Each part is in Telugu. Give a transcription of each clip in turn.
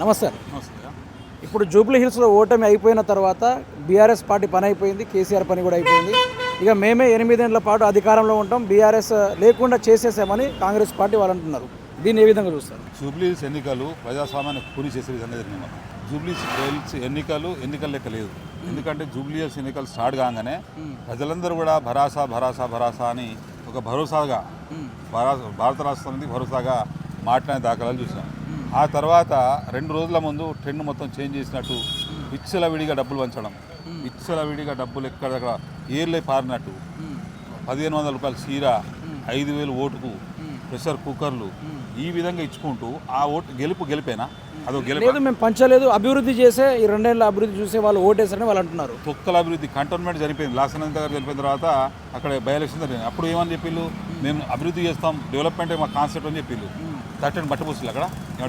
నమస్తే. ఇప్పుడు జూబ్లీ హిల్స్లో ఓటమి అయిపోయిన తర్వాత బీఆర్ఎస్ పార్టీ పని అయిపోయింది కేసీఆర్ పని కూడా అయిపోయింది. ఇక మేమే ఎనిమిదేళ్ళ పాటు అధికారంలో ఉంటాం బీఆర్ఎస్ లేకుండా చేసేసామని కాంగ్రెస్ పార్టీ వాళ్ళు అంటున్నారు. దీన్ని ఏ విధంగా చూస్తారు? జూబ్లీస్ ఎన్నికలు ప్రజాస్వామ్యాన్ని కూని చేసే విధంగా జరిగినాయి మనం జూబ్లీస్ హిల్స్ ఎన్నికలు ఎన్నికల లెక్క లేదు. ఎందుకంటే జూబ్లీస్ ఎన్నికలు స్టార్ట్ కాగానే ప్రజలందరూ కూడా భరాసా భరాసా భరాసా అని ఒక భరోసాగా భరా- భారత రాష్ట్రానికి భరోసాగా మాట్లాడే దాఖలాలు చూసాం. ఆ తర్వాత రెండు రోజుల ముందు ట్రెండ్ మొత్తం చేంజ్ చేసినట్టు విచ్చల విడిగా డబ్బులు పంచడం. విచ్చల విడిగా డబ్బులు ఎక్కడక్కడ ఏర్లై పారినట్టు పదిహేను వందల రూపాయల చీర ఐదు వేలు ఓటుకు ప్రెషర్ కుక్కర్లు ఈ విధంగా ఇచ్చుకుంటూ ఆ ఓటు గెలుపు గెలిపేనా? అదో గెలుపు మేము పంచలేదు. అభివృద్ధి చేసే ఈ రెండేళ్ళ అభివృద్ధి చూసే వాళ్ళు ఓటేసారని వాళ్ళు అంటున్నారు. తొక్కల అభివృద్ధి కంటోన్మెంట్ జరిపోయింది లాసనంత గారు జరిపిన తర్వాత అక్కడ బై ఎలక్షన్ జరిగింది. అప్పుడు ఏమని చెప్పిళ్ళు? మేము. అభివృద్ధి చేస్తాం డెవలప్మెంట్ మా కాన్సెప్ట్ అని చెప్పిళ్ళు. థర్టీన్ బట్టపోసిల్లు అక్కడ.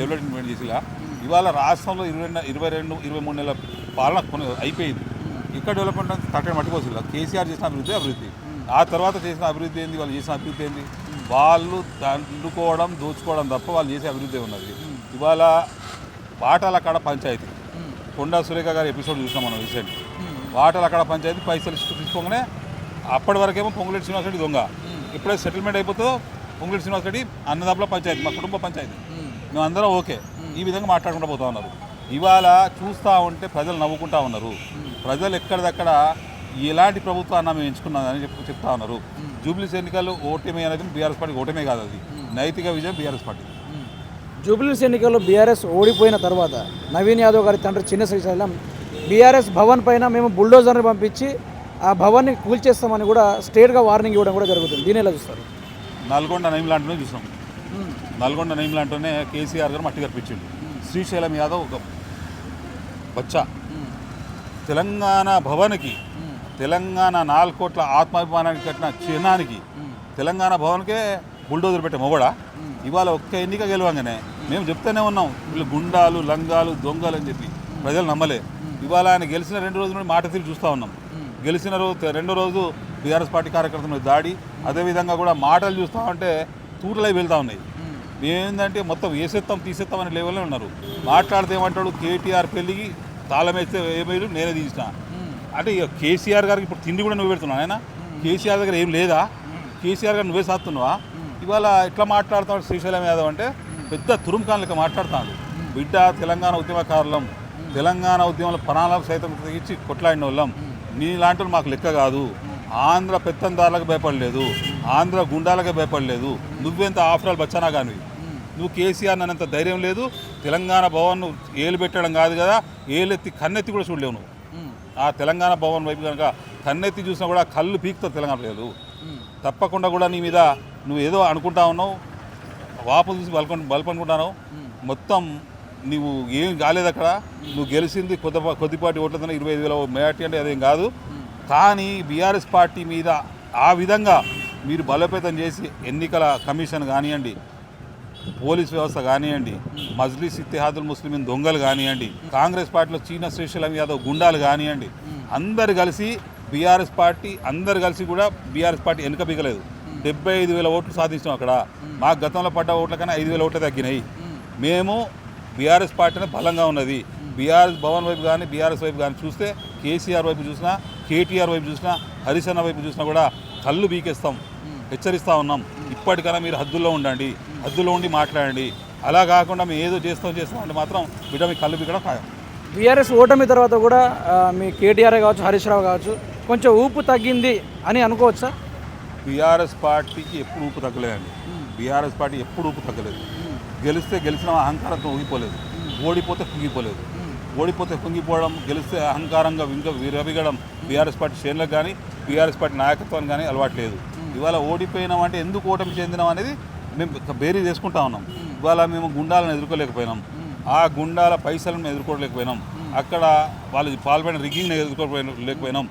డెవలప్మెంట్ చేసిలా ఇవాళ రాష్ట్రంలో ఇరవై రెండు ఇరవై రెండు ఇరవై మూడు నెలల పాలన కొన్ని అయిపోయింది. ఇక్కడ డెవలప్మెంట్ అంటే థర్టీన్ పట్టుకోసిల్లు కేసీఆర్ చేసిన అభివృద్ధి అభివృద్ధి. ఆ తర్వాత చేసిన అభివృద్ధి ఏంది? వాళ్ళు చేసిన అభివృద్ధి ఏంది? వాళ్ళు తండుకోవడం దోచుకోవడం తప్ప వాళ్ళు చేసే అభివృద్ధి ఉన్నది ఇవాళ వాటాల కాడ పంచాయతీ. కొండా సురేఖ గారి ఎపిసోడ్ చూసినాం మనం రీసెంట్ వాటాల అక్కడ పంచాయతీ పైసలు తీసుకోగానే అప్పటి వరకేమో పొంగులేటి శ్రీనివాసరెడ్డి దొంగ. ఎప్పుడైతే సెటిల్మెంట్ అయిపోతుందో పొంగులేటి శ్రీనివాస్ రెడ్డి అన్నదాపుల పంచాయతీ మా కుటుంబ పంచాయతీ. మేము. అందరం ఓకే. ఈ విధంగా మాట్లాడుకుంటూ పోతా ఉన్నారు. ఇవాళ చూస్తూ ఉంటే ప్రజలు నవ్వుకుంటా ఉన్నారు. ప్రజలు ఎక్కడిదక్కడ ఎలాంటి ప్రభుత్వాన్ని మేము ఎంచుకున్నదని చెప్పి చెప్తా ఉన్నారు. జూబ్లీస్ ఎన్నికలు ఓటమి అనేది బీఆర్ఎస్ పార్టీ ఓటమే కాదు అది. నైతిక విజయం బీఆర్ఎస్ పార్టీ జూబ్లీస్ ఎన్నికల్లో బీఆర్ఎస్ ఓడిపోయిన తర్వాత నవీన్ యాదవ్ గారి తండ్రి చిన్న శ్రీశైలం బీఆర్ఎస్ భవన్ పైన మేము బుల్డోజర్ని పంపించి ఆ భవన్ని కూల్చేస్తామని కూడా స్టేట్గా వార్నింగ్ ఇవ్వడం కూడా జరుగుతుంది. దీని ఎలా చూస్తారు? నల్గొండ నయం లాంటినే చూసాం. నల్గొండ నయం లాంటినే కేసీఆర్ గారు మట్టి కనిపించిండు శ్రీశైలం యాదవ్ ఒక బచ్చా. తెలంగాణ భవన్కి తెలంగాణ నాలుగు కోట్ల ఆత్మాభిమానానికి కట్టిన చిహ్నానికి తెలంగాణ భవన్కే బుల్డోజర్ పెట్టే మొగడా. ఇవాళ ఒక్క ఎన్నిక గెలవంగానే మేము చెప్తూనే ఉన్నాం వీళ్ళు గుండాలు లంగాలు దొంగలు అని చెప్పి ప్రజలు నమ్మలే. ఇవాళ ఆయన గెలిచిన రెండు రోజుల నుండి మాట తీరు చూస్తూ ఉన్నాం. గెలిచిన రోజు రెండో రోజు బీఆర్ఎస్ పార్టీ కార్యకర్తల మీద దాడి అదేవిధంగా కూడా మాటలు చూస్తూ ఉంటే తూటలై వెళ్తూ ఉన్నాయి. ఏంటంటే మొత్తం వేసేస్తాం తీసేస్తాం అనే లెవెల్లో ఉన్నారు. మాట్లాడితే ఏమంటాడు కేటీఆర్ పెళ్ళికి తాళం వేస్తే నేనే తీసిన. అంటే ఇక కేసీఆర్ గారికి ఇప్పుడు తిండి కూడా నువ్వు పెడుతున్నావు ఆయన కేసీఆర్ దగ్గర ఏం లేదా? కేసీఆర్ గారు నువ్వే సాస్తున్నావా ఇవాళ ఎట్లా మాట్లాడుతున్నాడు శ్రీశైలం యాదవ్ అంటే పెద్ద తురుంకాన్ లెక్క మాట్లాడుతాడు. బిడ్డ తెలంగాణ ఉద్యమకారులం. తెలంగాణ ఉద్యమంలో ప్రాణాలకు సైతం తెగించి కొట్లాడిన వాళ్ళం నీలాంటి మాకు లెక్క కాదు. ఆంధ్ర పెత్తందారులకు భయపడలేదు ఆంధ్ర గుండాలకే భయపడలేదు. నువ్వెంత ఆఫ్రాల్ బచ్చానా కానీ నువ్వు కేసీఆర్ అన్నంత ధైర్యం లేదు తెలంగాణ భవన్ ఏలు పెట్టడం కాదు కదా ఏలెత్తి కన్నెత్తి కూడా చూడలేవు నువ్వు. ఆ తెలంగాణ భవన్ వైపు కనుక కన్నెత్తి చూసినా కూడా కళ్ళు పీకుతావు తెలంగాణ ప్రజలు. తప్పకుండా కూడా నీ మీద నువ్వు ఏదో అనుకుంటా ఉన్నావు వాపు చూసి బలపను బలపనుకుంటాను మొత్తం నువ్వు ఏం కాలేదు అక్కడ. నువ్వు గెలిచింది కొద్ది కొద్దిపాటి ఓట్లతో ఇరవై ఐదు వేల మేటి అంటే అదేం కాదు. కానీ బీఆర్ఎస్ పార్టీ మీద ఆ విధంగా మీరు బలోపేతం చేసి ఎన్నికల కమిషన్ కానివ్వండి పోలీస్ వ్యవస్థ కానివ్వండి మజ్లిస్ ఇత్తిహాదుల్ ముస్లిమిన్ దొంగలు కానివ్వండి కాంగ్రెస్ పార్టీలో చీన శ్రీశైలం యాదవ్ గుండాలు కానివ్వండి అందరు కలిసి బీఆర్ఎస్ పార్టీ అందరు కలిసి కూడా బీఆర్ఎస్ పార్టీ వెనుక పీకలేదు. డెబ్బై ఐదు వేల ఓట్లు సాధించాం అక్కడ. మా గతంలో పడ్డ ఓట్ల కన్నా ఐదు వేల ఓట్లు తగ్గినాయి. మేము. బీఆర్ఎస్ పార్టీ బలంగా ఉన్నది. బీఆర్ఎస్ భవన్ వైపు కానీ బీఆర్ఎస్ వైపు కానీ చూస్తే కేసీఆర్ వైపు చూసినా కేటీఆర్ వైపు చూసినా హరిశన్న వైపు చూసినా కూడా కళ్ళు బీకేస్తాం హెచ్చరిస్తూ ఉన్నాం. ఇప్పటికైనా మీరు హద్దుల్లో ఉండండి హద్దులో ఉండి మాట్లాడండి. అలా కాకుండా మేము ఏదో చేస్తాం చేస్తాం అంటే మాత్రం బిడ్డ మీ కళ్ళు బీకడం ఖాయం. బీఆర్ఎస్ ఓటమి తర్వాత కూడా మీ కేటీఆర్ కావచ్చు హరీష్ రావు కావచ్చు కొంచెం ఊపు తగ్గింది అని అనుకోవచ్చా? బీఆర్ఎస్ పార్టీకి ఎప్పుడు ఊపు తగ్గలేదండి. బీఆర్ఎస్ పార్టీ ఎప్పుడు ఊపు తగ్గలేదు. గెలిస్తే గెలిచిన అహంకారంతో ఊగిపోలేదు. ఓడిపోతే కుంగిపోలేదు ఓడిపోతే కుంగిపోవడం గెలిస్తే అహంకారంగా ఇంకా విరవిగడం బీఆర్ఎస్ పార్టీ శ్రేణులకు కానీ బీఆర్ఎస్ పార్టీ నాయకత్వానికి కానీ అలవాటు లేదు. ఇవాళ ఓడిపోయినాం అంటే ఎందుకు ఓటమి చెందినాం అనేది మేము బేరీ చేసుకుంటా ఉన్నాం. ఇవాళ మేము గుండాలను ఎదుర్కోలేకపోయినాం. ఆ గుండాల పైసలను ఎదుర్కోలేకపోయినాం. అక్కడ వాళ్ళు పాల్పడిన రిగ్గింగ్ని ఎదుర్కోలేకపోయినాం.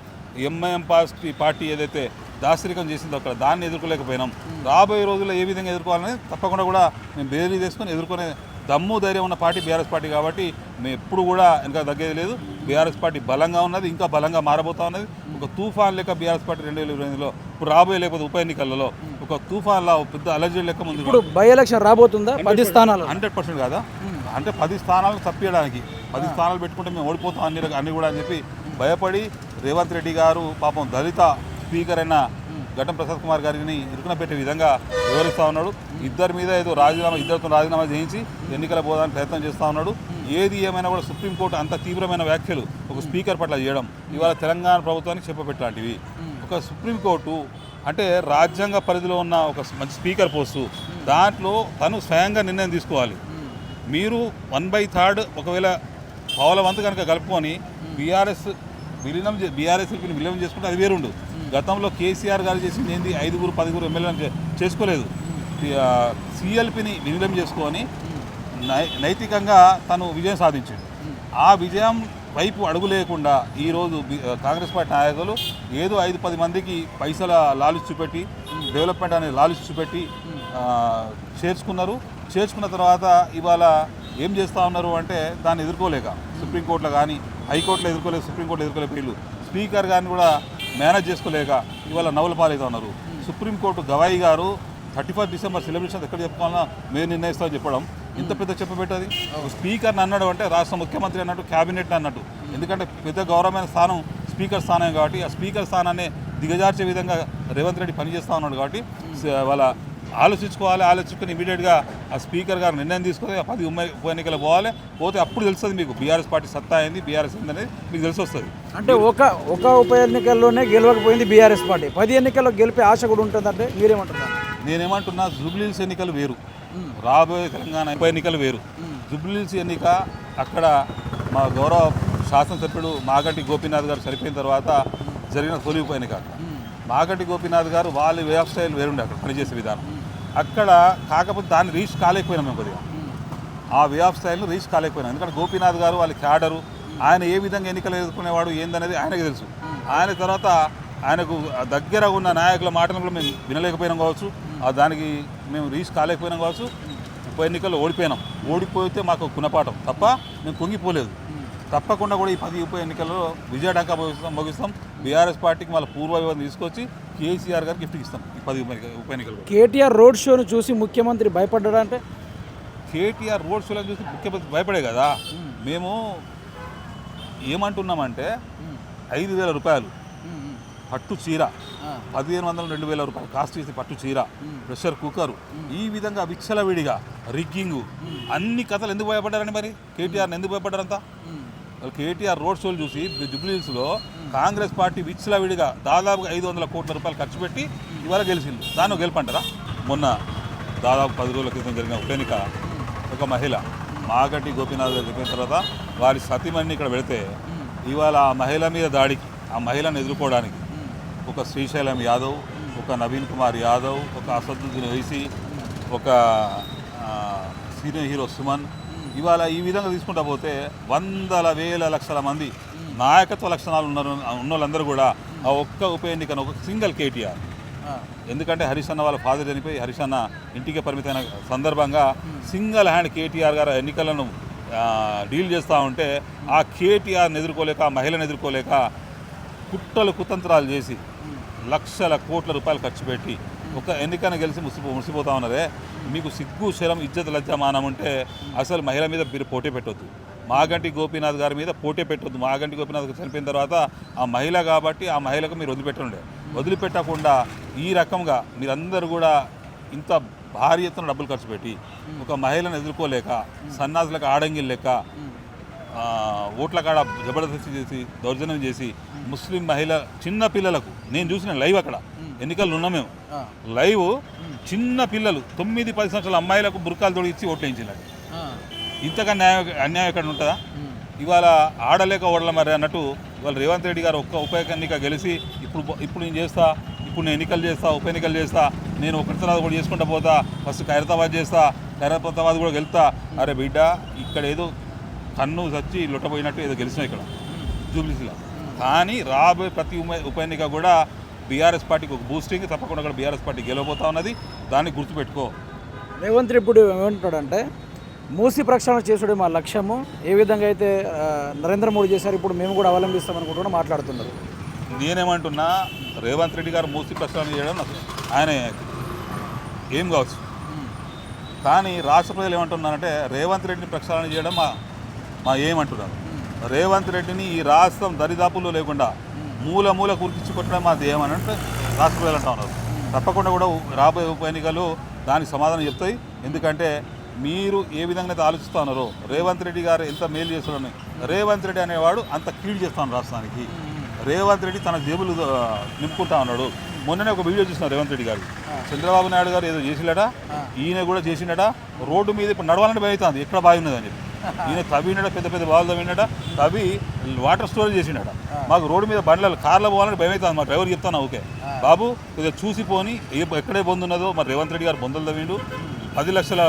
ఎంఐఎం పార్టీ పార్టీ ఏదైతే దాసరికం చేసిందో అక్కడ దాన్ని ఎదుర్కోలేకపోయినాం. రాబోయే రోజుల్లో ఏ విధంగా ఎదుర్కోవాలని తప్పకుండా కూడా మేము బేరీ చేసుకొని ఎదుర్కొనే దమ్ము ధైర్యం ఉన్న పార్టీ బీఆర్ఎస్ పార్టీ కాబట్టి మేము ఎప్పుడు కూడా ఇంకా తగ్గేది లేదు. బీఆర్ఎస్ పార్టీ బలంగా ఉన్నది ఇంకా బలంగా మారబోతా ఉన్నది. ఒక తుఫాన్ లెక్క బీఆర్ఎస్ పార్టీ రెండు వేల ఇరవై ఎనిమిదిలో ఇప్పుడు రాబోయే లేకపోతే ఉప ఎన్నికలలో ఒక తుఫాన్లా పెద్ద అలర్జీ లెక్క ముందు ఇప్పుడు బై ఎలక్షన్ రాబోతుందా? పది స్థానాలు. హండ్రెడ్ పర్సెంట్ కాదా? అంటే పది స్థానాలు తప్పియడానికి పది స్థానాలు పెట్టుకుంటే మేము ఓడిపోతాం అన్ని అన్ని కూడా అని చెప్పి భయపడి రేవంత్ రెడ్డి గారు పాపం దళిత స్పీకర్ అయిన ఘటం ప్రసాద్ కుమార్ గారిని ఇరుకున పెట్టే విధంగా వివరిస్తూ ఉన్నాడు. ఇద్దరి మీద ఏదో రాజీనామా ఇద్దరితో రాజీనామా చేయించి ఎన్నికల పోదానికి ప్రయత్నం చేస్తూ ఉన్నాడు. ఏది ఏమైనా కూడా సుప్రీంకోర్టు అంత తీవ్రమైన వ్యాఖ్యలు ఒక స్పీకర్ పట్ల చేయడం ఇవాళ తెలంగాణ ప్రభుత్వానికి చెప్పబెట్టలాంటివి ఒక సుప్రీంకోర్టు అంటే రాజ్యాంగ పరిధిలో ఉన్న ఒక మంచి స్పీకర్ పోస్టు దాంట్లో తను స్వయంగా నిర్ణయం తీసుకోవాలి. మీరు వన్ బై థర్డ్ ఒకవేళ పావుల వంతు కనుక కలుపుకొని బీఆర్ఎస్ విలీనం బీఆర్ఎస్ విలీనం చేసుకుంటే అది వేరుండు. గతంలో కేసీఆర్ గారు చేసింది ఏంది? ఐదుగురు పదిగురు ఎమ్మెల్యేలను చే- చేసుకోలేదు. సిఎల్పిని విలీనం చేసుకొని నై నైతికంగా తను విజయం సాధించాడు. ఆ విజయం వైపు అడుగు లేకుండా ఈరోజు కాంగ్రెస్ పార్టీ నాయకులు ఏదో ఐదు పది మందికి పైసల లాలుచి చూపెట్టి డెవలప్మెంట్ అనేది లాలిచ్ చూపెట్టి చేర్చుకున్నారు. చేర్చుకున్న తర్వాత ఇవాళ ఏం చేస్తూ ఉన్నారు అంటే దాన్ని ఎదుర్కోలేక సుప్రీంకోర్టులో కానీ హైకోర్టులో ఎదుర్కోలేదు సుప్రీంకోర్టులో ఎదుర్కొనే వీళ్ళు. స్పీకర్ గారిని కూడా మేనేజ్ చేసుకోలేక ఇవాళ నవల పాలవుతా ఉన్నారు. సుప్రీంకోర్టు గవాయి గారు థర్టీ ఫస్ట్ డిసెంబర్ సెలబ్రేషన్ ఎక్కడ చెప్పుకోవాలన్నా మేము నిర్ణయిస్తామని చెప్పడం. ఇంత పెద్ద చెప్పబెట్టది స్పీకర్ని అన్నాడు అంటే రాష్ట్ర ముఖ్యమంత్రి అన్నట్టు క్యాబినెట్ అన్నట్టు. ఎందుకంటే పెద్ద గౌరవమైన స్థానం స్పీకర్ స్థానం కాబట్టి ఆ స్పీకర్ స్థానాన్ని దిగజార్చే విధంగా రేవంత్ రెడ్డి పనిచేస్తూ ఉన్నాడు కాబట్టి వాళ్ళ ఆలోచించుకోవాలి ఆలోచించుకుని ఇమీడియట్గా ఆ స్పీకర్ గారు నిర్ణయం తీసుకొని పది ఉమ్మ ఉప ఎన్నికలు పోవాలి. పోతే అప్పుడు తెలుస్తుంది మీకు బీఆర్ఎస్ పార్టీ సత్తా అయింది బీఆర్ఎస్ అనేది మీకు తెలిసి వస్తుంది. అంటే ఒక ఒక ఉప ఎన్నికల్లోనే గెలవకపోయింది బీఆర్ఎస్ పార్టీ. పది ఎన్నికల్లో గెలిపే ఆశ కూడా ఉంటుందంటే మీరేమంటున్నారు? నేనేమంటున్నా జూబ్లీహిల్స్ ఎన్నికలు వేరు. రాబోయే తెలంగాణ ఉప ఎన్నికలు వేరు. జూబ్లీహిల్స్ ఎన్నిక అక్కడ మా గౌరవ శాసనసభ్యుడు మాగంటి గోపీనాథ్ గారు చనిపోయిన తర్వాత జరిగిన తొలి ఉప ఎన్నిక. మాగంటి గోపీనాథ్ గారు వాళ్ళ వే ఆఫ్ స్టైల్ వేరుండే అక్కడ పనిచేసే విధానం. అక్కడ కాకపోతే దాన్ని రీచ్ కాలేకపోయినాం మేము కొద్దిగా. ఆ వే ఆఫ్ స్టైల్ని రీచ్ కాలేకపోయినాం. ఎందుకంటే గోపీనాథ్ గారు వాళ్ళ క్యాడరు ఆయన ఏ విధంగా ఎన్నికలు ఎదుర్కొనేవాడు ఏందనేది ఆయనకు తెలుసు. ఆయన తర్వాత ఆయనకు దగ్గర ఉన్న నాయకుల మాటలు కూడా మేము వినలేకపోయినాం కావచ్చు. ఆ దానికి మేము రీచ్ కాలేకపోయినాం కావచ్చు. ఉప ఎన్నికల్లో ఓడిపోయినాం. ఓడిపోతే మాకు గుణపాఠం. తప్ప మేము కుంగిపోలేదు తప్పకుండా కూడా ఈ పది ఉప ఎన్నికల్లో విజయడంకా ముగిస్తాం. బీఆర్ఎస్ పార్టీకి మళ్ళీ పూర్వ వివరణ తీసుకొచ్చి కేసీఆర్ గారికి గిఫ్ట్ ఇస్తాం ఈ పది ఉప ఎన్నిక- ఉప ఎన్నికలు. కేటీఆర్ రోడ్ షోను చూసి ముఖ్యమంత్రి భయపడ్డా అంటే? కేటీఆర్ రోడ్ షోలను చూసి ముఖ్యమంత్రి భయపడే కదా? మేము ఏమంటున్నామంటే ఐదు వేల రూపాయలు పట్టు చీర పదిహేను వందల రెండు వేల రూపాయలు కాస్ట్ చేసి పట్టు చీర ప్రెషర్ కుక్కరు ఈ విధంగా విచ్చలవిడిగా రిగ్గింగు అన్ని కథలు ఎందుకు భయపడ్డారని మరి? కేటీఆర్ని ఎందుకు భయపడ్డారంతా? కేటీఆర్ రోడ్ షోలు చూసి జుబ్లీహిల్స్లో కాంగ్రెస్ పార్టీ విచ్చలవిడిగా దాదాపుగా ఐదు వందల కోట్ల రూపాయలు ఖర్చు పెట్టి ఇవాళ గెలిచింది. దాన్ని గెలుపంటారా? మొన్న దాదాపు పది రోజుల క్రితం జరిగిన ఉప ఎన్నిక ఒక మహిళ మాగటి గోపీనాథ్ చెప్పిన తర్వాత వారి సతీమణిని ఇక్కడ పెడితే ఇవాళ ఆ మహిళ మీద దాడికి ఆ మహిళను ఎదుర్కోవడానికి ఒక శ్రీశైలం యాదవ్ ఒక నవీన్ కుమార్ యాదవ్ ఒక అసదుద్దీన్ వైసీ ఒక సీనియర్ హీరో సుమన్ ఇవాళ ఈ విధంగా తీసుకుంటా పోతే వందల వేల లక్షల మంది నాయకత్వ లక్షణాలు ఉన్నారు ఉన్న వాళ్ళందరూ కూడా ఆ ఒక్క ఉప ఎన్నికను ఒక సింగిల్ కేటీఆర్. ఎందుకంటే హరీష్ అన్న వాళ్ళ ఫాదర్ చనిపోయి హరీష్ అన్న ఇంటికి పరిమితమైన సందర్భంగా సింగిల్ హ్యాండ్ కేటీఆర్ గారు ఎన్నికలను డీల్ చేస్తూ ఉంటే ఆ కేటీఆర్ని ఎదుర్కోలేక ఆ మహిళను ఎదుర్కోలేక కుట్రలు కుతంత్రాలు చేసి లక్షల కోట్ల రూపాయలు ఖర్చు పెట్టి ఒక ఎన్నికను గెలిచి ముసిపో ముసిపోతా ఉన్నదే. మీకు సిగ్గు శరం ఇజ్జత్ లజ్జమానం ఉంటే అసలు మహిళ మీద మీరు పోటీ పెట్టొద్దు. మాగంటి గోపీనాథ్ గారి మీద పోటీ పెట్టొద్దు. మాగంటి గోపీనాథ్ గారు చనిపోయిన తర్వాత ఆ మహిళ కాబట్టి ఆ మహిళకు మీరు వదిలిపెట్టుండే వదిలిపెట్టకుండా ఈ రకంగా మీరందరూ కూడా ఇంత భారీ ఎత్తున డబ్బులు ఖర్చు పెట్టి ఒక మహిళను ఎదుర్కోలేక సన్నాసులకు ఆడంగిల్ లెక్క ఓట్ల కాడ జబర్దస్తి చేసి దౌర్జన్యం చేసి ముస్లిం మహిళ చిన్న పిల్లలకు నేను చూసిన లైవ్ అక్కడ ఎన్నికలు ఉన్నాం మేము. లైవ్ చిన్న పిల్లలు తొమ్మిది పది సంవత్సరాల అమ్మాయిలకు బుర్కాలు తొడిగించి ఓట్లు వేయించినాడు ఇంతకన్నా న్యాయం అన్యాయం ఎక్కడ ఉంటుందా? ఇవాళ ఆడలేక ఓడల మరి అన్నట్టు ఇవాళ రేవంత్ రెడ్డి గారు ఒక్క ఉప ఎన్నిక గెలిచి ఇప్పుడు ఇప్పుడు నేను చేస్తా ఇప్పుడు నేను ఎన్నికలు చేస్తా ఉప ఎన్నికలు చేస్తా నేను ఒకరి తర్వాత కూడా చేసుకుంటా పోతా ఫస్ట్ ఖైరతాబాద్ చేస్తా ఖైరతాబాద్ కూడా గెలుతా అరే బిడ్డ ఇక్కడ ఏదో కన్ను చచ్చి లొట్టపోయినట్టు ఏదో గెలిచినా ఇక్కడ. జూబ్లీస్లో కానీ రాబోయే ప్రతి ఉప ఎన్నిక కూడా బీఆర్ఎస్ పార్టీకి ఒక బూస్టింగ్ తప్పకుండా కూడా బీఆర్ఎస్ పార్టీ గెలవబోతా ఉన్నది. దాన్ని గుర్తుపెట్టుకో. రేవంత్ రెడ్డి ఇప్పుడు ఏమంటాడంటే మూసి ప్రక్షాళన చేసుడే మా లక్ష్యము. ఏ విధంగా అయితే నరేంద్ర మోడీ చేశారు ఇప్పుడు మేము కూడా అవలంబిస్తాం అనుకుంటున్నా మాట్లాడుతున్నారు. నేనేమంటున్నా రేవంత్ రెడ్డి గారు మూసి ప్రక్షాళన చేయడం ఆయన ఏం కావచ్చు. కానీ రాష్ట్ర ప్రజలు ఏమంటున్నారంటే రేవంత్ రెడ్డిని ప్రక్షాళన చేయడం మా ఏమంటున్నారు? రేవంత్ రెడ్డిని ఈ రాష్ట్రం దరిదాపుల్లో లేకుండా మూల మూల కురికించి కొట్టడం మాది ఏమనంటే రాష్ట్ర ప్రజలు అంటా ఉన్నారు. తప్పకుండా కూడా రాబోయే ఉప ఎన్నికలు దానికి సమాధానం చెప్తాయి. ఎందుకంటే మీరు ఏ విధంగా అయితే ఆలోచిస్తూ ఉన్నారో రేవంత్ రెడ్డి గారు ఎంత మేలు చేస్తాడని రేవంత్ రెడ్డి అనేవాడు అంత కీడు చేస్తాను రాష్ట్రానికి. రేవంత్ రెడ్డి తన జేబులు నింపుకుంటా ఉన్నాడు. మొన్ననే ఒక వీడియో చూసిన రేవంత్ రెడ్డి గారు. చంద్రబాబు నాయుడు గారు ఏదో చేసిలట ఈయన కూడా చేసిండట రోడ్డు మీద ఇప్పుడు నడవాలంటే భయం అవుతుంది ఎక్కడ బావి ఉన్నదని చెప్పి. ఈయన తవ్విండట పెద్ద పెద్ద బావులు తవ్విండట తవ్వి వాటర్ స్టోరేజ్ చేసినాడ మాకు రోడ్డు మీద బండ్ల కార్లో పోవాలంటే భయం అవుతుంది మా డ్రైవర్ చెప్తాను ఓకే. బాబు కొద్దిగా చూసి పోని ఎక్కడే పొందున్నదో మరి రేవంత్ రెడ్డి గారు బొందలు తవ్విండు. పది లక్షల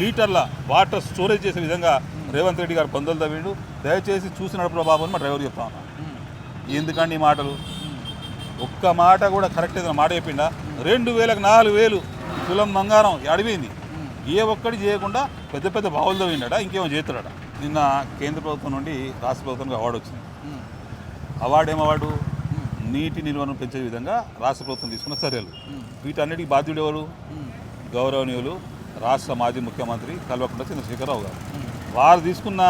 లీటర్ల వాటర్ స్టోరేజ్ చేసే విధంగా రేవంత్ రెడ్డి గారు బొందలు తవ్విండు. దయచేసి చూసి నడపరా బాబు అని మా డ్రైవర్ చెప్తా ఎందుకండి ఈ మాటలు? ఒక్క మాట కూడా కరెక్ట్ ఏదైనా మాట చెప్పిండా? రెండు వేలకు నాలుగు వేలు తులం బంగారం అడిగింది ఏ ఒక్కటి చేయకుండా పెద్ద పెద్ద బావులు తవ్విండట ఇంకేమో చేస్తాడట నిన్న కేంద్ర ప్రభుత్వం నుండి రాష్ట్ర ప్రభుత్వానికి అవార్డు వచ్చింది. అవార్డు ఏం అవార్డు? నీటి నిల్వను పెంచే విధంగా రాష్ట్ర ప్రభుత్వం తీసుకున్న చర్యలు. వీటన్నిటికీ బాధ్యుడు ఎవరు? గౌరవనీయులు రాష్ట్ర మాజీ ముఖ్యమంత్రి కల్వకుంట్ల చంద్రశేఖరరావు గారు. వారు తీసుకున్న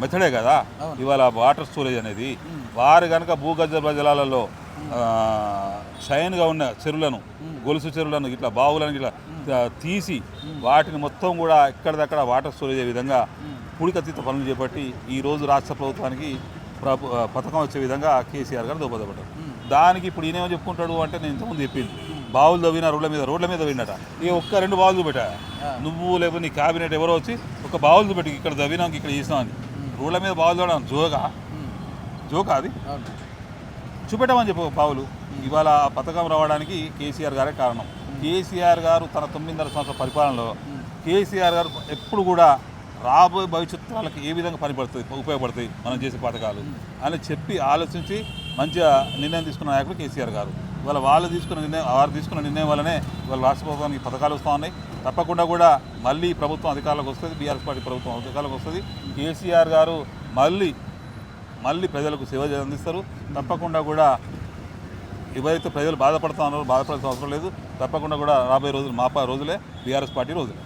మెథడే కదా? ఇవాళ వాటర్ స్టోరేజ్ అనేది. వారు కనుక భూగర్భ జలాలలో షైన్గా ఉన్న చెరువులను గొలుసు చెరువులను ఇట్లా బావులను ఇట్లా తీసి వాటిని మొత్తం కూడా ఎక్కడిదక్కడ వాటర్ స్టోరేజ్ అయ్యే విధంగా పూడికతీత పనులు చేపట్టి ఈ రోజు రాష్ట్ర ప్రభుత్వానికి ప్రభు పథకం వచ్చే విధంగా కేసీఆర్ గారు దోపదపడ్డారు దానికి ఇప్పుడు ఈయనేమో చెప్పుకుంటాడు అంటే నేను ఇంతకుముందు చెప్పింది. బావులు తవ్విన రోడ్ల మీద రోడ్ల మీద తవ్వినట ఇక ఒక్క రెండు బావులు చూపెట్టా? నువ్వు లేకపోతే నీ క్యాబినెట్ ఎవరో వచ్చి ఒక బావులు చూపెట్టి ఇక్కడ తవ్వినాం ఇక్కడ చేసినామని రోడ్ల మీద బావులు తవ్వడం జోగా జోకా అది? చూపెట్టమని చెప్పు బావులు ఇవాళ ఆ పథకం రావడానికి కేసీఆర్ గారే కారణం. కేసీఆర్ గారు తన తొమ్మిదిన్నర సంవత్సరాల పరిపాలనలో కేసీఆర్ గారు ఎప్పుడు కూడా రాబోయే భవిష్యత్తు వాళ్ళకి ఏ విధంగా పనిపడుతుంది ఉపయోగపడతాయి మనం చేసే పథకాలు అని చెప్పి ఆలోచించి మంచిగా నిర్ణయం తీసుకున్న నాయకుడు కేసీఆర్ గారు. ఇవాళ వాళ్ళు తీసుకున్న నిర్ణయం వారు తీసుకున్న నిర్ణయం వల్లనే ఇవాళ రాష్ట్ర ప్రభుత్వానికి పథకాలు వస్తూ ఉన్నాయి. తప్పకుండా కూడా మళ్ళీ ప్రభుత్వం అధికారులకు వస్తుంది బీఆర్ఎస్ పార్టీ ప్రభుత్వం అధికారంలోకి వస్తుంది. కేసీఆర్ గారు మళ్ళీ మళ్ళీ ప్రజలకు సేవ అందిస్తారు. తప్పకుండా కూడా ఎవరైతే ప్రజలు బాధపడుతున్నారో బాధపడాల్సిన అవసరం లేదు. తప్పకుండా కూడా రాబోయే రోజులు మాపా రోజులే బీఆర్ఎస్ పార్టీ రోజులే.